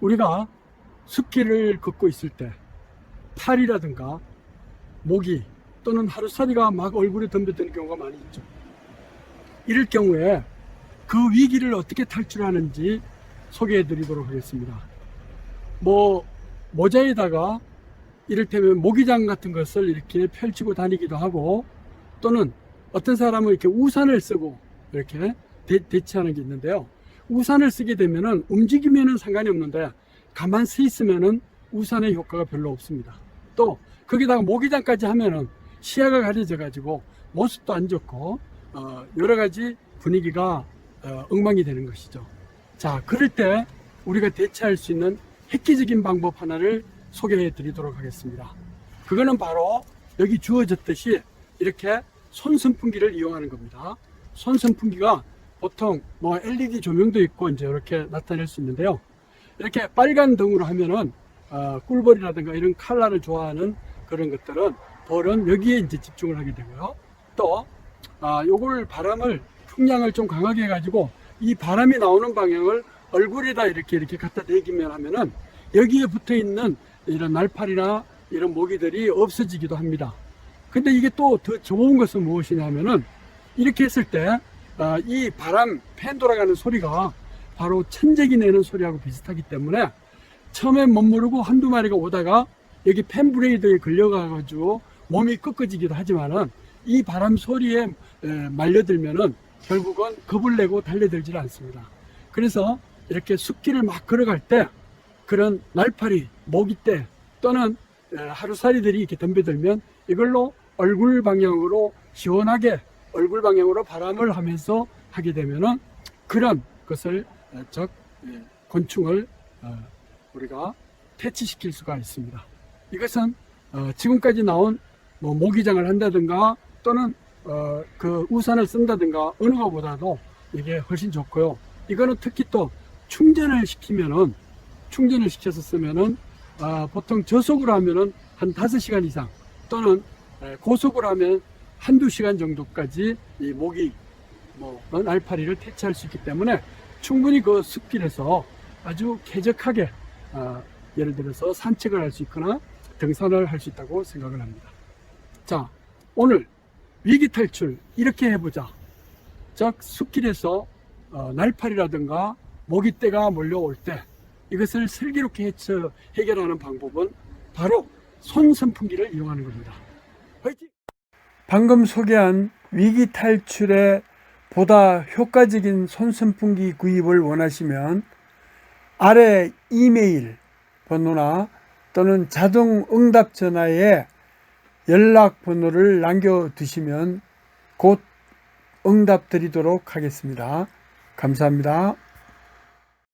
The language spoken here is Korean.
우리가 숲길을 걷고 있을 때 팔이라든가 모기 또는 하루살이가 막 얼굴에 덤벼드는 경우가 많이 있죠. 이럴 경우에 그 위기를 어떻게 탈출하는지 소개해 드리도록 하겠습니다. 뭐 모자에다가 이를테면 모기장 같은 것을 이렇게 펼치고 다니기도 하고 또는 어떤 사람은 이렇게 우산을 쓰고 이렇게 대, 대치하는 게 있는데요. 우산을 쓰게 되면은 움직이면은 상관이 없는데 가만 서 있으면은 우산의 효과가 별로 없습니다. 또 거기다가 모기장까지 하면은 시야가 가려져 가지고 모습도 안 좋고 어, 여러 가지 분위기가 어, 엉망이 되는 것이죠. 자, 그럴 때 우리가 대체할 수 있는 획기적인 방법 하나를 소개해 드리도록 하겠습니다. 그거는 바로 여기 주어졌듯이 이렇게 손 선풍기를 이용하는 겁니다. 손 선풍기가 보통 뭐 LED 조명도 있고 이제 이렇게 나타낼 수 있는데요. 이렇게 빨간 등으로 하면은 어, 꿀벌이라든가 이런 칼라를 좋아하는 그런 것들은 벌은 여기에 이제 집중을 하게 되고요. 또 아, 요걸 바람을 풍량을 좀 강하게 해가지고 이 바람이 나오는 방향을 얼굴에다 이렇게 이렇게 갖다 대기면 하면은 여기에 붙어 있는 이런 날파리나 이런 모기들이 없어지기도 합니다. 근데 이게 또 더 좋은 것은 무엇이냐면은 이렇게 했을 때 이 바람 팬 돌아가는 소리가 바로 천재기 내는 소리하고 비슷하기 때문에 처음엔 못 모르고 한두 마리가 오다가 여기 팬 브레이드에 걸려가가지고 몸이 꺾어지기도 하지만은 이 바람 소리에 에, 말려들면은 결국은 겁을 내고 달려들질 않습니다. 그래서 이렇게 숲길을 막 걸어갈 때 그런 날파리, 모기떼 또는 에, 하루살이들이 이렇게 덤벼들면 이걸로 얼굴 방향으로 시원하게 얼굴 방향으로 바람을 하면서 하게 되면은 그런 것을 에, 즉 에, 곤충을 어, 우리가 퇴치시킬 수가 있습니다. 이것은 어, 지금까지 나온 뭐 모기장을 한다든가 또는 어, 그 우산을 쓴다든가 어느 것보다도 이게 훨씬 좋고요. 이거는 특히 또 충전을 시키면은 충전을 시켜서 쓰면은 아, 보통 저속으로 하면은 한 5시간 이상 또는 에, 고속으로 하면 한두 시간 정도까지 이 모기 뭐 어, 날파리를 퇴치할 수 있기 때문에 충분히 그 숲길에서 아주 쾌적하게 아, 예를 들어서 산책을 할 수 있거나 등산을 할 수 있다고 생각을 합니다. 자, 오늘 위기 탈출 이렇게 해보자. 즉 숲길에서 어, 날파리라든가 모기떼가 몰려올 때 이것을 슬기롭게 해쳐 해결하는 방법은 바로 손 선풍기를 이용하는 겁니다. 화이팅! 방금 소개한 위기 탈출에 보다 효과적인 손 선풍기 구입을 원하시면 아래 이메일 번호나 또는 자동 응답 전화에 연락 번호를 남겨 두시면 곧 응답 드리도록 하겠습니다. 감사합니다.